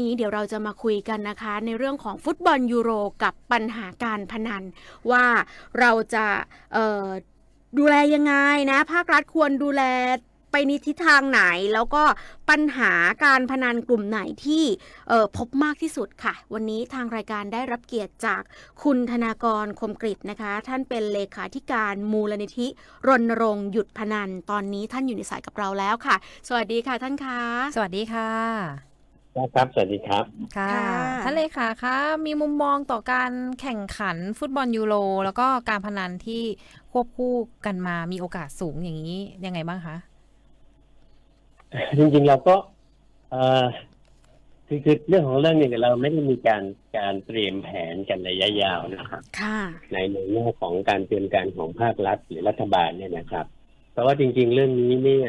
นี้เดี๋ยวเราจะมาคุยกันนะคะ ในเรื่องของฟุตบอลยูโรกับปัญหาการพนัน ว่าเราจะดูแลยังไงนะ ภาครัฐควรดูแลไปในทิศทางไหน แล้วก็ปัญหาการพนันกลุ่มไหนที่เออพบมากที่สุดค่ะ วันนี้ทางรายการได้รับเกียรติจากคุณธนากรคมกริตนะคะ ท่านเป็นเลขาธิการมูลนิธิรณรงค์หยุดพนัน ตอนนี้ท่านอยู่ในสายกับเราแล้วค่ะ สวัสดีค่ะท่านคะ สวัสดีค่ะ ครับ สวัสดีครับค่ะค่ะท่านเลขาคะมีมุมมองต่อการแข่งขันฟุตบอลยูโรแล้วก็การพนันที่ควบคู่กันมามีโอกาสสูงอย่างนี้ยังไงบ้างคะจริงๆเราก็เอ่อคือคือเรื่องของเรื่องเนี่ยเราไม่ได้มีการการเตรียมแผนกันระยะยาวนะครับค่ะในในแง่ของการเตรียมการของภาครัฐหรือรัฐบาลเนี่ยนะครับ เพราะว่าจริง ๆ เรื่องนี้เนี่ย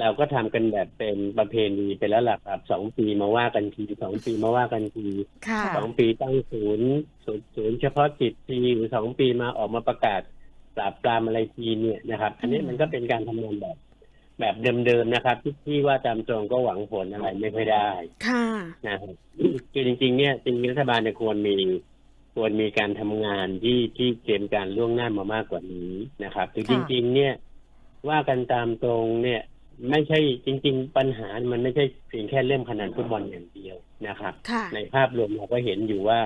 เราก็ทำกันแบบเป็นประเพณีไปแล้วหลักครับสองปีมาว่ากันทีสองปีมาว่ากันทีค่ะสองปีตั้งศูนย์ศูนย์ศูนย์เฉพาะจิตทีหรือสองปีมาออกมาประกาศปราบปรามอะไรทีเนี่ยนะครับ อันนี้มันก็เป็นการทำงานแบบ แบบเดิมๆนะครับที่ที่ว่าตามตรงก็หวังผลอะไรไม่ค่อยได้ ค่ะนะครับคือจริง ๆ เนี่ยจริงๆรัฐบาลเนี่ยควรมีควรมีการทำงานที่ที่เตรียมการล่วงหน้ามามากกว่านี้นะครับคือจค่ะริง ๆ เนี่ยว่ากันตามตรงเนี่ย ไม่ใช่จริง ๆ ปัญหามันไม่ใช่เพียงแค่เรื่องพนันฟุตบอลอย่างเดียวนะครับค่ะในภาพรวมเราก็เห็นอยู่ว่า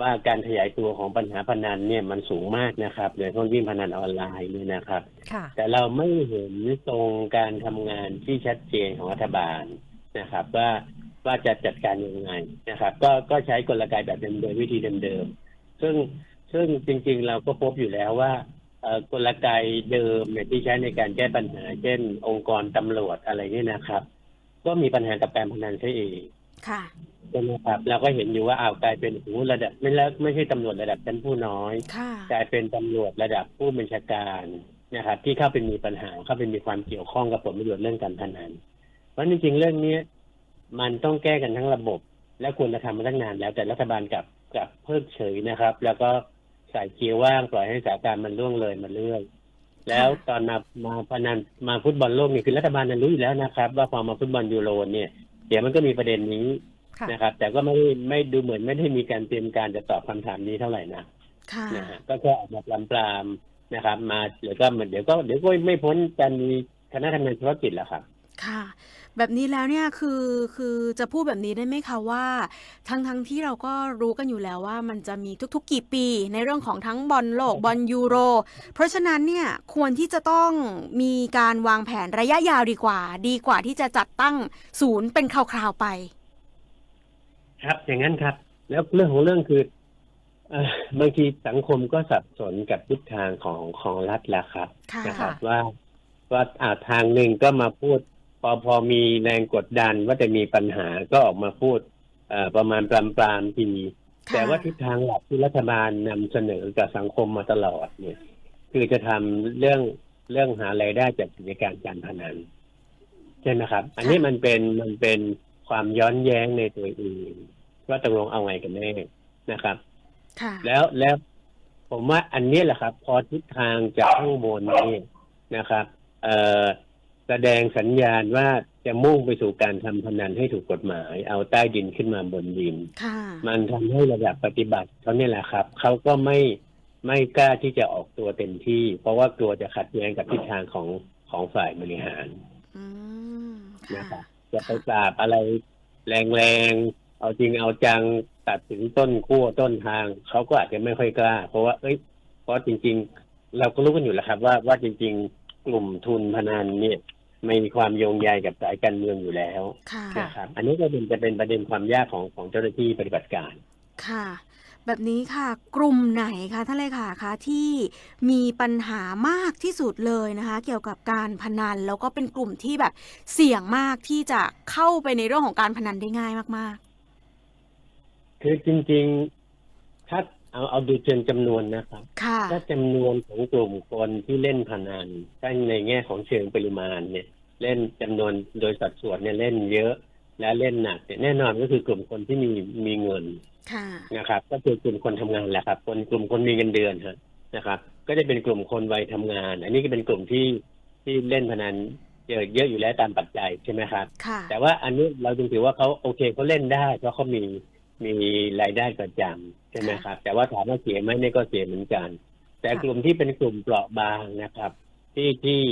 ว่าการขยายตัวของปัญหาพนันเนี่ยมันสูงมากนะครับโดยเฉพาะยิ่งพนันออนไลน์เนี่ยนะครับค่ะแต่เราไม่เห็นตรงการทำงานที่ชัดเจนของรัฐบาลนะครับ ว่าว่าจะจัดการยังไงนะครับ ก็ก็ใช้กลไกแบบเดิมโดยวิธีเดิมๆซึ่งซึ่งจริง ๆ เราก็พบอยู่แล้วว่าเอ่อ กลไกเดิมเนี่ยที่ใช้ในการแก้ปัญหา เช่น องค์กรตำรวจอะไรเนี่ยนะครับ ก็มีปัญหากับการพนันใช่เองค่ะใช่ไหมครับเราก็เห็นอยู่ว่าอ้าวกลายเป็นโอ้โหระดับไม่แล้วไม่ใช่ตำรวจระดับชั้นผู้น้อยค่ะกลายเป็นตำรวจระดับผู้บัญชาการนะครับ ที่เข้าไปมีปัญหาเข้าไปมีความเกี่ยวข้องกับผลประโยชน์เรื่องการพนันเพราะจริงๆเรื่องนี้มันต้องแก้กันทั้งระบบ และควรจะทำมาตั้งนานแล้วแต่รัฐบาลกลับกลับเพิกเฉยนะครับ แล้วก็ ใส่เกียร์ว่างปล่อยให้สถานการณ์มันล่วงเลยมาเรื่อยแล้วตอนมามาพนันมาฟุตบอลโลกนี่คือรัฐบาลนั้นรู้อยู่แล้วนะครับ ว่าพอมาฟุตบอลยูโรเนี่ยเดี๋ยวมันก็มีประเด็นนี้ค่ะนะครับ แต่ก็ไม่ได้ไม่ดูเหมือนไม่ได้มีการเตรียมการจะตอบคำถามนี้เท่าไหร่นะค่ะนะฮะก็แค่ออกมาปลามปลามๆนะครับ มาเดี๋ยวก็เหมือนเดี๋ยวก็เดี๋ยวก็ไม่พ้นการมีคณะทำงานเฉพาะกิจแหละครับ ค่ะ แบบนี้แล้วเนี่ย คือ คือจะพูดแบบนี้ได้ไหมคะว่า ทั้งทั้งที่เราก็รู้กันอยู่แล้วว่ามันจะมีทุกๆ กี่ปีในเรื่องของทั้งบอลโลกบอลยูโร เพราะฉะนั้นเนี่ยควรที่จะต้องมีการวางแผนระยะยาวดีกว่า ดีกว่าที่จะจัดตั้งศูนย์เป็นคราวๆไป ครับ อย่างนั้นครับ แล้วเรื่องของเรื่องคือเอ่อบางทีสังคมก็สับสนกับทิศทางของของรัฐแล้วครับค่ะนะครับว่าว่าอ่าทางหนึ่งก็มาพูด พอพอมีแรงกดดันว่าจะมีปัญหาก็ออกมาพูดเอ่อประมาณปรามปรามๆทีค่ะแต่ว่าทิศทางหลักที่รัฐบาลนำเสนอกับสังคมมาตลอดเนี่ย คือจะทำเรื่องเรื่องหารายได้จากกิจการการพนันใช่ไหมครับ อันนี้มันเป็นมันเป็นความย้อนแย้งในตัวเองว่าตกลงเอาไงกันแน่นะครับค่ะแล้วแล้วผมว่าอันนี้แหละครับ พอทิศทางจากข้างบนนี่นะครับ เอ่อ แสดงสัญญาณว่าจะมุ่งไปสู่การทำพนันให้ถูกกฎหมาย เอาใต้ดินขึ้นมาบนดินค่ะมันทำให้ระดับปฏิบัติเขาเนี่ยแหละครับ เขาก็ไม่ไม่กล้าที่จะออกตัวเต็มที่ เพราะว่ากลัวจะขัดแย้งกับทิศทางของของฝ่ายบริหารอืมนะครัค่ะบจะไปปราบอะไรแรงๆ เอาจริงเอาจังตัดถึงต้นขั้วต้นทาง เขาก็อาจจะไม่ค่อยกล้า เพราะว่า เอ้ย เพราะจริง ๆ เราก็รู้กันอยู่แล้วครับ ว่าว่าจริง ๆ กลุ่มทุนพนันเนี่ย ไม่มีความโยงใยกับสายการเมืองอยู่แล้วค่ะ นะครับ อันนี้ก็เป็นจะเป็นประเด็นความยากของของเจ้าหน้าที่ปฏิบัติการ ค่ะ แบบนี้ค่ะ กลุ่มไหนคะท่านเลขาคะที่มีปัญหามากที่สุดเลยนะคะ เกี่ยวกับการพนันแล้วก็เป็นกลุ่มที่แบบเสี่ยงมากที่จะเข้าไปในเรื่องของการพนันได้ง่ายมากคือจริงๆถ้า เอาเอาดูเชิงจำนวนนะครับๆค่ะ ถ้าจำนวนของกลุ่มคนที่เล่นพนันถ้าในแง่ของเชิงปริมาณเนี่ย เล่นจำนวนโดยสัดส่วนเนี่ยเล่นเยอะและเล่นหนักเนี่ยแน่นอนก็คือกลุ่มคนที่มีมีเงินค่ะ นะครับ ก็คือกลุ่มคนทำงานแหละครับ คนกลุ่มคนมีเงินเดือนฮะนะครับ ก็จะเป็นกลุ่มคนวัยทำงาน อันนี้ก็เป็นกลุ่มที่ที่เล่นพนันเจอเยอะอยู่แล้วตามปัจจัยใช่ไหมครับ ค่ะ แต่ว่าอันนี้เราจึงถือว่าเขาโอเคเขาเล่นได้เพราะเขามี มีรายได้ประจำใช่ไหมครับ แต่ว่าถามว่าเสียไหมเนี่ยก็เสียเหมือนกัน แต่ค่ะกลุ่มที่เป็นกลุ่มเปราะบางนะครับ ที่ที่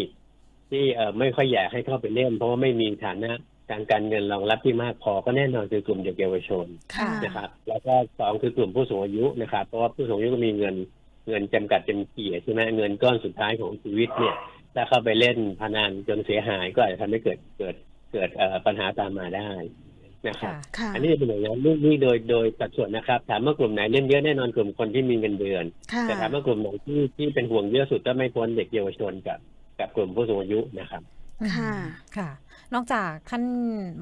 ที่เอ่อไม่ค่อยอยากให้เข้าไปเล่น เพราะว่าไม่มีฐานะทางการเงินรองรับที่มากพอก็แน่นอนคือกลุ่มเด็กเยาวชนค่ะนะครับ แล้วก็สองคือกลุ่มผู้สูงอายุนะครับ เพราะว่าผู้สูงอายุก็มีเงินเงินจำกัดเต็มเกียรใช่ไหมเงินก้อนสุดท้ายของชีวิตเนี่ย ถ้าเข้าไปเล่นพนันจนเสียหายก็อาจจะทำให้เกิดเกิดเกิดเอ่อปัญหาตามมาได้ นะครับค่ะค่ะอันนี้จะเป็นอย่างนั้นนี่นี่โดยโดยสัดส่วนนะครับ ถามว่ากลุ่มไหนเล่นเยอะแน่นอนกลุ่มคนที่มีเงินเดือนค่ะแต่ถามว่ากลุ่มไหนที่ที่เป็นห่วงเยอะสุดก็ไม่พ้นเด็กเยาวชนกับกับกลุ่มผู้สูงอายุนะครับค่ะค่ะ นอกจากท่าน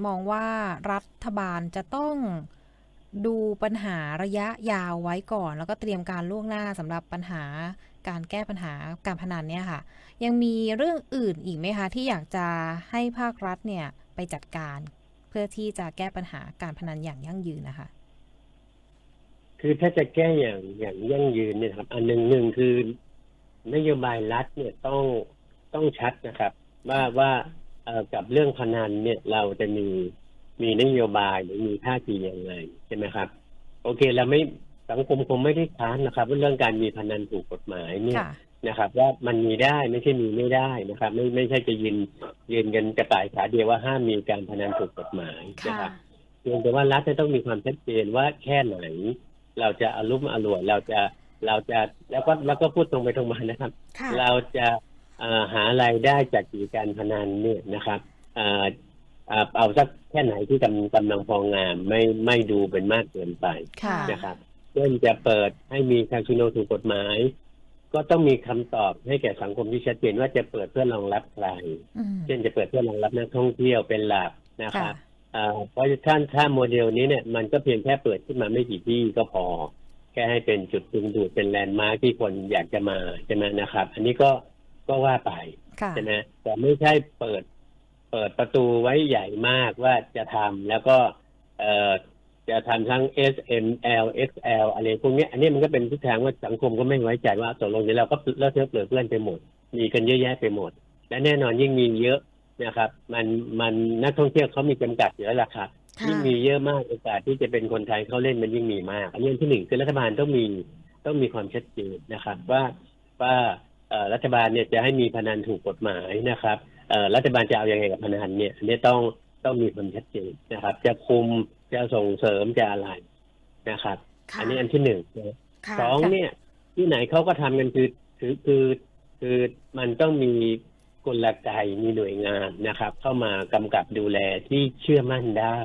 มองว่ารัฐบาลจะต้องดูปัญหาระยะยาวไว้ก่อน แล้วก็เตรียมการล่วงหน้าสำหรับปัญหาการแก้ปัญหาการพนันเนี่ยค่ะ ยังมีเรื่องอื่นอีกไหมคะ ที่อยากจะให้ภาครัฐเนี่ยไปจัดการเพื่อที่จะแก้ปัญหาการพนันอย่างยั่งยืนนะคะ คือถ้าจะแก้อย่างอย่างยั่งยืนเนี่ยครับ อันหนึ่งหนึ่งคือนโยบายรัฐเนี่ยต้องต้องชัดนะครับ ว่าว่าเอ่อกับเรื่องพนันเนี่ยเราจะมีมีนโยบายหรือมีท่าทียังไงใช่ไหมครับ โอเคเราไม่สังคมคงไม่ได้ค้านนะครับว่าเรื่องการมีพนันถูกกฎหมายเนี่ยค่ะ นะครับ ว่ามันมีได้ไม่ใช่มีไม่ได้นะครับ ไม่ไม่ใช่จะยืนยืนกันกระต่ายขาเดียวว่าห้ามมีการพนันถูกกฎหมายนะค่ะครับเพียงแต่ว่ารัฐจะต้องมีความชัดเจนว่าแค่ไหน เราจะอารุมอร่วยเราจะเราจะแล้วก็แล้วก็พูดตรงไปตรงมานะครับค่ะเราจะเอ่อหารายได้จากกิจการพนันเนี่ยนะครับเอ่อเอ่อเอาสักแค่ไหนที่กำกำลังพองามไม่ไม่ดูเป็นมากเกินไปค่ะนะครับเช่นจะเปิดให้มีคาสิโนถูกกฎหมาย ก็ต้องมีคำตอบให้แก่สังคมที่ชัดเจนว่าจะเปิดเพื่อรองรับใครอืมเช่นจะเปิดเพื่อรองรับนักท่องเที่ยวเป็นหลักนะคค่ะรับอ่าเพราะท่านถ้าโมเดลนี้เนี่ยมันก็เพียงแค่เปิดขึ้นมาไม่กี่ที่ก็พอ แค่ให้เป็นจุดดึงดูดเป็นแลนด์มาร์คที่คนอยากจะมาใช่ไหมนะครับ อันนี้ก็ก็ว่าไปค่ะใช่ไหมแต่ไม่ใช่เปิด เปิดประตูไว้ใหญ่มากว่าจะทำแล้วก็เอ่อ จะทำทั้ง S M L X L อะไรพวกเนี้ยอันนี้มันก็เป็นทิศทางว่าสังคมก็ไม่ไว้ใจว่าตกลงเดี๋ยวเราก็เลอะเทอะเปลือเพื่อนไปหมด มีกันเยอะแยะไปหมด และแน่นอนยิ่งมีเยอะนะครับ มันมันนักท่องเที่ยวเขามีจำกัดอยู่แล้วล่ะครับค่ะยิ่งมีเยอะมากโอกาสที่จะเป็นคนไทยเขาเล่นมันยิ่งมีมาก อันนี้อันที่หนึ่งคือรัฐบาลต้องมีต้องมีความชัดเจนนะครับ ว่าว่าเอ่อรัฐบาลเนี่ยจะให้มีพนันถูกกฎหมายนะครับเอ่อรัฐบาลจะเอายังไงกับพนันเนี่ยอันนี้ต้องต้องมีความชัดเจนนะครับ จะคุม จะส่งเสริมจะอะไรนะครับค่ะอันนี้อันที่หนึ่งนะค่ะสองเนี่ย ที่ไหนเขาก็ทำกันคือคือคือคือมันต้องมีกลไกมีหน่วยงานนะครับ เข้ามากำกับดูแลที่เชื่อมั่นได้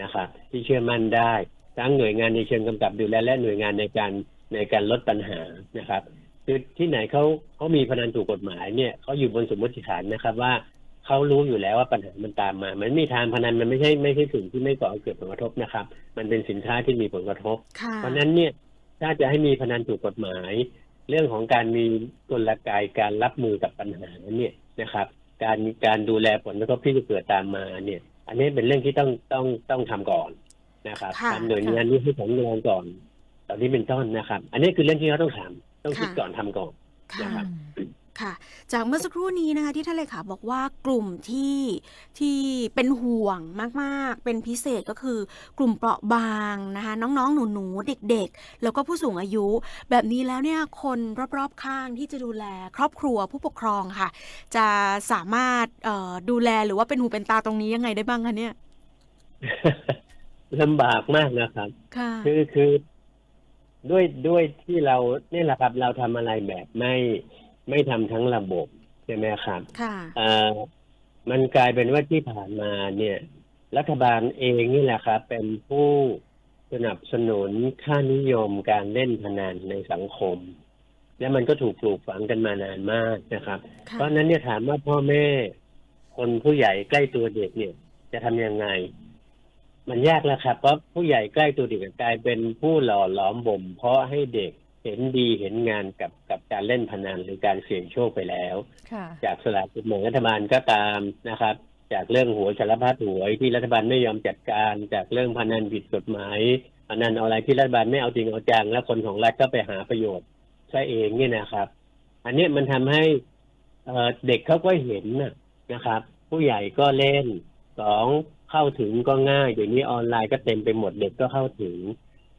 นะครับที่เชื่อมั่นได้ทั้งหน่วยงานในเชิงกำกับดูแลและหน่วยงานในการในการลดปัญหานะครับคือที่ไหนเขาเขามีพนันถูกกฎหมายเนี่ยเขาอยู่บนสมมติฐานนะครับ ว่า เขารู้อยู่แล้วว่าปัญหามันตามมา มันมีทางพนันมันไม่ใช่ไม่ใช่สิ่งที่ไม่ก่อให้เกิดผลกระทบนะครับ มันเป็นสินค้าที่มีผลกระทบค่ะเพราะฉะนั้นเนี่ยถ้าจะให้มีพนันถูกกฎหมาย เรื่องของการมีกลไกการรับมือกับปัญหาเนี่ยนะครับ การการดูแลผลกระทบที่จะเกิดตามมาเนี่ย อันนี้เป็นเรื่องที่ต้องต้องต้องทำก่อนนะครับค่ะทำหน่วยงานนี้ให้แข็งแรงก่อน ตอนนี้เป็นต้นนะครับ อันนี้คือเรื่องที่เขาต้องทำต้องคิดค่ะก่อนทำก่อนค่ะนะครับ ค่ะ จากเมื่อสักครู่นี้นะคะที่ท่านเลขาบอกว่ากลุ่มที่ที่เป็นห่วงมากๆ เป็นพิเศษก็คือกลุ่มเปราะบางนะคะน้องๆ หนูๆ เด็กๆ แล้วก็ผู้สูงอายุ แบบนี้แล้วเนี่ยคนรอบๆข้างที่จะดูแลครอบครัวผู้ปกครองค่ะ จะสามารถเอ่อดูแลหรือว่าเป็นหูเป็นตาตรงนี้ยังไงได้บ้างคะเนี่ยลำบากมากนะครับค่ะคือคือด้วยด้วยที่เราเนี่ยแหละครับ เราทำอะไรแบบไม่ ไม่ทำทั้งระบบใช่ไหมครับค่ะเอ่อมันกลายเป็นว่าที่ผ่านมาเนี่ย รัฐบาลเองนี่แหละครับ เป็นผู้สนับสนุนค่านิยมการเล่นพนันในสังคม และมันก็ถูกปลูกฝังกันมานานมากนะครับค่ะเพราะฉะนั้นเนี่ยถามว่าพ่อแม่ คนผู้ใหญ่ใกล้ตัวเด็กเนี่ย จะทำยังไง มันยากแล้วครับเพราะผู้ใหญ่ใกล้ตัวเด็กกลายเป็นผู้หล่อหลอมบ่มเพราะให้เด็ก เห็นดีเห็นงานกับกับการเล่นพนันหรือการเสี่ยงโชคไปแล้วค่ะจากสลากกินแบ่งรัฐบาลก็ตามนะครับ จากเรื่องหวยสารพัดหวยที่รัฐบาลไม่ยอมจัดการ จากเรื่องพนันผิดกฎหมายพนันออนไลน์ที่รัฐบาลไม่เอาจริงเอาจังแล้วคนของรัฐก็ไปหาประโยชน์ซะเองเนี่ยนะครับ อันเนี้ยมันทำให้เอ่อเด็กเขาก็เห็นนะนะครับ ผู้ใหญ่ก็เล่นสองเข้าถึงก็ง่ายเดี๋ยวนี้ออนไลน์ก็เต็มไปหมดเด็กก็เข้าถึง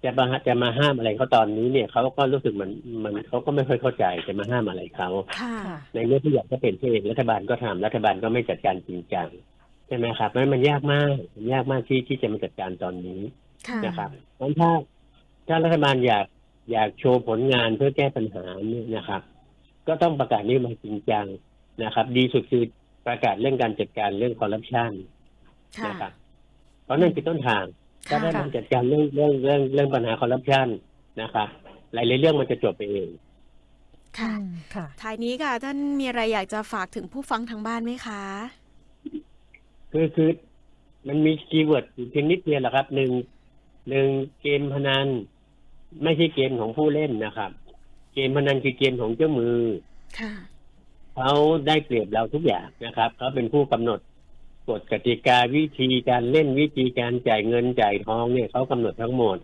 จะมาจะมาห้ามอะไรเขาตอนนี้เนี่ยเขาก็รู้สึกมันมันเขาก็ไม่ค่อยเข้าใจจะมาห้ามอะไรเขาค่ะค่ะในเมื่อผู้ใหญ่ก็เป็นเองรัฐบาลก็ทำรัฐบาลก็ไม่จัดการจริงจังใช่ไหมครับเพราะฉะนั้นมันยากมากมันยากมากที่ที่จะมาจัดการตอนนี้ค่ะนะครับเพราะฉะนั้นถ้าถ้ารัฐบาลอยากอยากโชว์ผลงานเพื่อแก้ปัญหาเนี่ยนะครับ ก็ต้องประกาศนโยบายจริงจังนะครับ ดีสุดคือประกาศเรื่องการจัดการเรื่องคอร์รัปชันค่ะนะครับเพราะนั่นคือต้นทาง ถ้าค่ะได้มันจัดการเรื่องเรื่องเรื่องเรื่องปัญหาคอร์รัปชันนะครับหลายๆเรื่องมันจะจบไปเองค่ะอืมค่ะท้ายนี้ค่ะ ท่านมีอะไรอยากจะฝากถึงผู้ฟังทางบ้านไหมคะคือคือมันมีคีย์เวิร์ดอยู่เพียงนิดเดียวแหละครับหนึ่งหนึ่งเกมพนันไม่ใช่เกมของผู้เล่นนะครับ เกมพนันคือเกมของเจ้ามือ ค่ะเขาได้เปรียบเราทุกอย่างนะครับเขาเป็นผู้กำหนด กฎกติกาวิธีการเล่นวิธีการจ่ายเงินจ่ายทองเนี่ยเขากำหนดทั้งหมด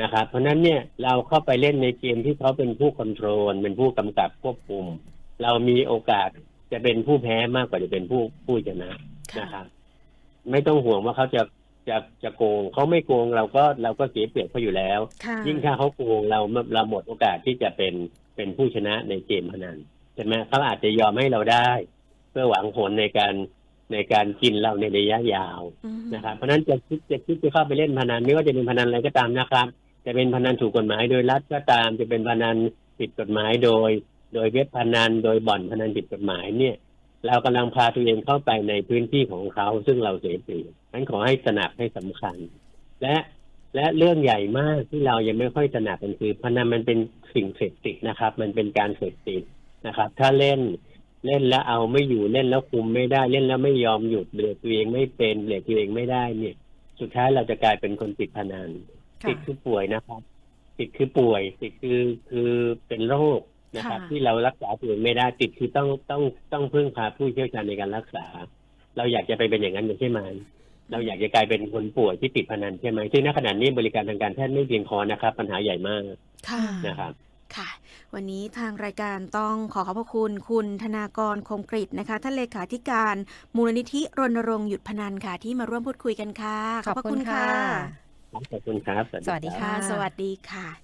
นะครับ เพราะฉะนั้นเนี่ยเราเข้าไปเล่นในเกมที่เขาเป็นผู้คอนโทรลเป็นผู้กำกับควบคุม เรามีโอกาสจะเป็นผู้แพ้มากกว่าจะเป็นผู้ผู้ชนะค่ะนะครับไม่ต้องห่วงว่าเขาจะจะจะโกงเขาไม่โกงเราก็เราก็เสียเปรียบเขาอยู่แล้วค่ะยิ่งถ้าเขาโกงเราเราหมดโอกาสที่จะเป็นเป็นผู้ชนะในเกมพนันใช่ไหมเขาอาจจะยอมให้เราได้ เพื่อหวังผลในการ ในการกินเราในระยะยาวอืมนะครับ เพราะฉะนั้นจะคิดจะคิดจะเข้าไปเล่นพนันไม่ว่าจะเป็นพนันอะไรก็ตามนะครับจะเป็นพนันถูกกฎหมายโดยรัฐก็ตามจะเป็นพนันผิดกฎหมายโดย โดยเว็บพนันโดยบ่อนพนันผิดกฎหมายเนี่ย เรากำลังพาตัวเองเข้าไปในพื้นที่ของเขาซึ่งเราเสียเปรียบนั้นขอให้ตระหนักให้สำคัญ และและเรื่องใหญ่มากที่เรายังไม่ค่อยตระหนักกันคือพนันมันเป็นสิ่งเสพติดนะครับ มันเป็นการเสพติดนะครับ ถ้าเล่น เล่นแล้วเอาไม่อยู่เล่นแล้วคุมไม่ได้เล่นแล้วไม่ยอมหยุดเบรกตัวเองไม่เป็นเบรกตัวเองไม่ได้เนี่ย สุดท้ายเราจะกลายเป็นคนติดพนันค่ะติดคือป่วยนะครับ ติดคือป่วย ติดคือคือเป็นโรคนะครับค่ะที่เรารักษาตัวเองไม่ได้ติดคือต้องต้องต้องพึ่งพาผู้เชี่ยวชาญในการรักษา เราอยากจะไปเป็นอย่างนั้นใช่ไหมเราอยากจะกลายเป็นคนป่วยที่ติดพนันใช่ไหมซึ่งณขณะนี้บริการทางการแพทย์ไม่เพียงพอนะครับ ปัญหาใหญ่มากค่ะนะครับค่ะ วันนี้ทางรายการต้องขอขอบพระคุณ คุณธนากรคมกริตนะคะท่านเลขาธิการมูลนิธิรณรงค์หยุดพนันค่ะ ที่มาร่วมพูดคุยกันค่ะขอบคุณค่ะขอบคุณครับ สวัสดีรับค่ะค่ะ สวัสดีค่ะ